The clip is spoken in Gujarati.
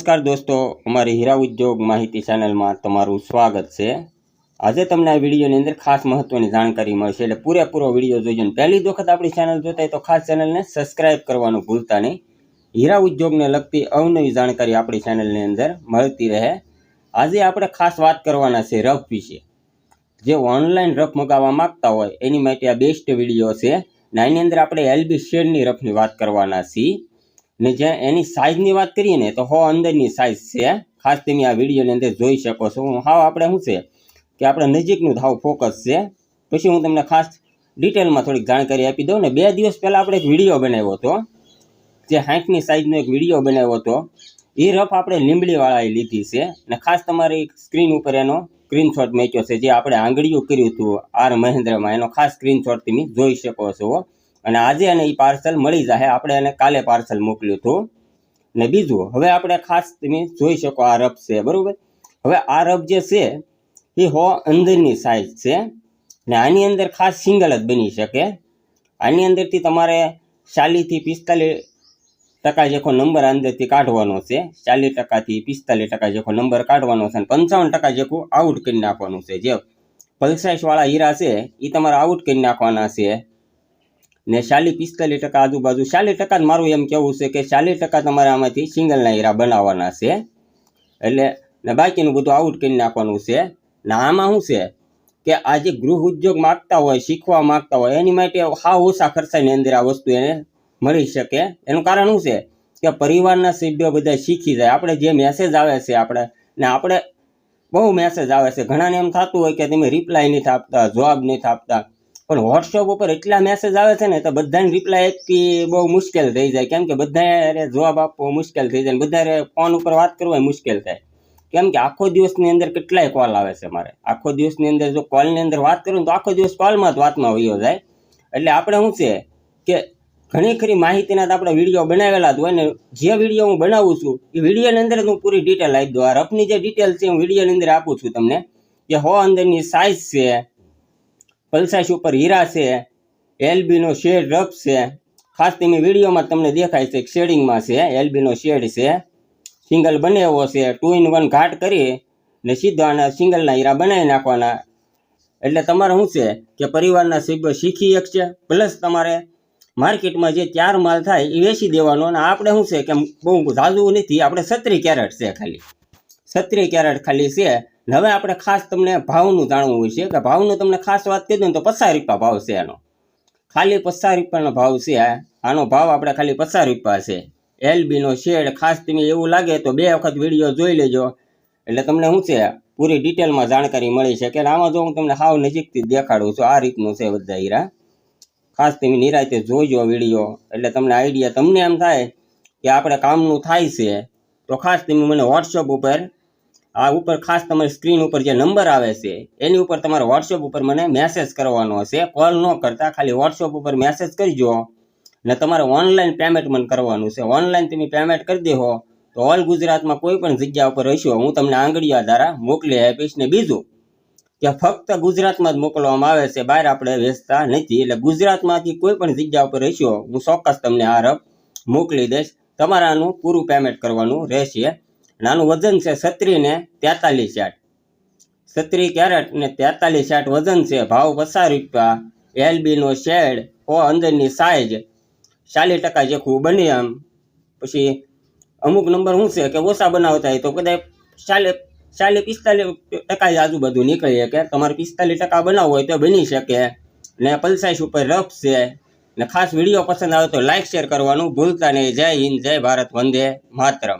નમસ્કાર દોસ્તો, અમારી હીરા ઉદ્યોગ માહિતી ચેનલમાં તમારું સ્વાગત છે. આજે તમને આ વિડીયોની અંદર ખાસ મહત્વની જાણકારી મળશે એટલે પૂરેપૂરો વીડિયો જોઈજો ને પહેલી વખત આપણી ચેનલ જોતા તો ખાસ ચેનલને સબસ્ક્રાઇબ કરવાનું ભૂલતા નહીં. હીરા ઉદ્યોગને લગતી અવનવી જાણકારી આપણી ચેનલની અંદર મળતી રહે. આજે આપણે ખાસ વાત કરવાના છે રફ વિશે. જે ઓનલાઈન રફ મગાવવા માંગતા હોય એની માટે આ બેસ્ટ વીડિયો છે. ને એની અંદર આપણે એલબી શેડની રફની વાત કરવાના છીએ. ને જે એની સાઇઝની વાત કરીએ ને, તો હો અંદરની સાઇઝ છે. ખાસ તમે આ વિડીયોની અંદર જોઈ શકો છો. હાવ આપણે શું છે કે આપણે નજીકનું હાવ ફોકસ છે. પછી હું તમને ખાસ ડિટેલમાં થોડીક જાણકારી આપી દઉં ને, બે દિવસ પહેલાં આપણે એક વીડિયો બનાવ્યો હતો. જે હાંકની સાઇઝનો એક વીડિયો બનાવ્યો હતો. એ રફ આપણે લીંબડીવાળાએ લીધી છે ને ખાસ તમારી સ્ક્રીન ઉપર એનો સ્ક્રીનશોટ મેચ્યો છે, જે આપણે આંગળીઓ કર્યું હતું આર મહેન્દ્રમાં. એનો ખાસ સ્ક્રીનશોટ તમે જોઈ શકો છો. અને આજે એને એ પાર્સલ મળી જાય આપણે એને કાલે પાર્સલ મોકલ્યું હતું. ને બીજું, હવે આપણે ખાસ તમે જોઈ શકો આ રફ છે, બરાબર? હવે આ રફ જે છે, એ હો અંદરની સાઇઝ છે ને આની અંદર ખાસ સિંગલ જ બની શકે. આની અંદરથી તમારે ચાલીસથી પિસ્તાલીસ ટકા જેખો નંબર અંદરથી કાઢવાનો છે. ચાલીસ ટકાથી પિસ્તાલીસ ટકા જેખો નંબર કાઢવાનો છે અને પંચાવન ટકા જેખું આઉટ કરી નાખવાનું છે. જે પલ્સાઇસવાળા હીરા છે એ તમારે આઉટ કરી નાખવાના છે. ને ચાલીસ પિસ્તાલીસ ટકા આજુબાજુ, ચાલીસ ટકા મારું એમ કહેવું છે કે ચાલીસ ટકા તમારે આમાંથી સિંગલના હીરા બનાવવાના છે. એટલે ને બાકીનું બધું આઉટ કરી નાખવાનું છે. ને આમાં શું છે કે આ જે ગૃહ ઉદ્યોગ માગતા હોય, શીખવા માગતા હોય, એની માટે હાવ ઓછા ખર્ચાની અંદર આ વસ્તુ એને મળી શકે. એનું કારણ શું છે કે પરિવારના સભ્યો બધા શીખી જાય. આપણે જે મેસેજ આવે છે આપણે, ને આપણે બહુ મેસેજ આવે છે. ઘણાને એમ થતું હોય કે તમે રિપ્લાય નથી આપતા, જવાબ નથી આપતા. પણ વોટ્સઅપ ઉપર એટલા મેસેજ આવે છે ને, તો બધાને રિપ્લાય આપવી બહુ મુશ્કેલ થઈ જાય. કેમ કે બધાએ જવાબ આપવો મુશ્કેલ થઈ જાય ને બધાએ ફોન ઉપર વાત કરવી મુશ્કેલ થાય. કેમ કે આખો દિવસની અંદર કેટલાય કોલ આવે છે મારે. આખો દિવસની અંદર જો કોલની અંદર વાત કરું તો આખો દિવસ કોલમાં જ વાતમાં વયો જાય. એટલે આપણે શું છે કે ઘણી ખરી માહિતીના તો આપણે વીડિયો બનાવેલા જ હોય ને, જે વીડિયો હું બનાવું છું, એ વિડીયોની અંદર હું પૂરી ડિટેલ આપી દઉં. આ રફની જે ડિટેલ છે, હું વિડીયોની અંદર આપું છું તમને. કે હો અંદરની સાઇઝ છે પલ્સાઈસ ઉપર હીરા છે, એલબીનો શેડ રફ છે. ખાસ તમે વિડીયોમાં તમને દેખાય છે શેડિંગમાં છે, એલબીનો શેડ છે. સિંગલ બને એવો છે ટુ ઇન વન ઘાટ કરી ને સીધો આના સિંગલના હીરા બનાવી નાખવાના. એટલે તમારે શું છે કે પરિવારના સભ્યો શીખી એક છે, પ્લસ તમારે માર્કેટમાં જે ચાર માલ થાય એ વેચી દેવાનો અને આપણે શું છે કે બહુ ઝાઝું નથી, આપણે સત્રી કેરેટ છે ખાલી. સત્રી કેરેટ ખાલી છે ને હવે આપણે ખાસ તમને ભાવનું જાણવું હોય છે કે ભાવનું તમને ખાસ વાત કહી દઉં તો પચાસ રૂપિયા ભાવ છે આનો ખાલી પચાસ રૂપિયાનો ભાવ છે. આનો ભાવ આપણે ખાલી પચાસ રૂપિયા છે. એલબીનો શેડ ખાસ તમે એવું લાગે તો બે વખત વીડિયો જોઈ લેજો. એટલે તમને શું છે? પૂરી ડિટેલમાં જાણકારી મળી છે કે આમાં જો હું તમને હાવ નજીકથી દેખાડું છું, આ રીતનું છે બધા હીરા. ખાસ તમે નિરાતે જોજો વીડિયો. એટલે તમને આઈડિયા તમને એમ થાય કે આપણે કામનું થાય છે. તો ખાસ તમે મને વોટ્સઅપ ઉપર આ ઉપર ખાસ તમારી સ્ક્રીન ઉપર જે નંબર આવે છે, એની ઉપર તમારે વોટ્સઅપ ઉપર મને મેસેજ કરવાનો હશે કોલ ન કરતા, ખાલી વોટ્સઅપ ઉપર મેસેજ કરજો. ને તમારે ઓનલાઈન પેમેન્ટ મને કરવાનું છે. ઓનલાઈન તમે પેમેન્ટ કરી દેહો, તો ઓલ ગુજરાતમાં કોઈ પણ જગ્યા ઉપર હશો હું તમને આંગળીયા દ્વારા મોકલી આપીશ ને બીજું. કે ફક્ત ગુજરાતમાં જ મોકલવામાં આવે છે. બહાર આપણે વેચતા નથી. એટલે ગુજરાતમાંથી કોઈ પણ જગ્યા ઉપર હશો હું ચોક્કસ તમને આ રફ મોકલી દઈશ. તમારાનું પૂરું પેમેન્ટ કરવાનું રહેશે. આનું વજન છે છત્રીને તેતાલીસ સાઠ. છત્રી કેરેટ ને તેતાલીસ સાઠ વજન છે. ભાવ પચાસ રૂપિયા. એલબીનો શેડ ઓ અંદરની સાઈઝ ચાલીસ ટકા જેખું બને આમ. પછી અમુક નંબર શું છે કે ઓછા બનાવતા હોય તો કદાચ ચાલે ચાલીસ, પિસ્તાલીસ ટકા જ આજુબાજુ નીકળી શકે. તમારે પિસ્તાલીસ ટકા બનાવવું હોય તો બની શકે. ને પલ્સાઈસ ઉપર રફ છે. ને ખાસ વીડિયો પસંદ આવે તો લાઇક શેર કરવાનું ભૂલતા નહીં. જય હિન્દ, જય ભારત, વંદે માતરમ.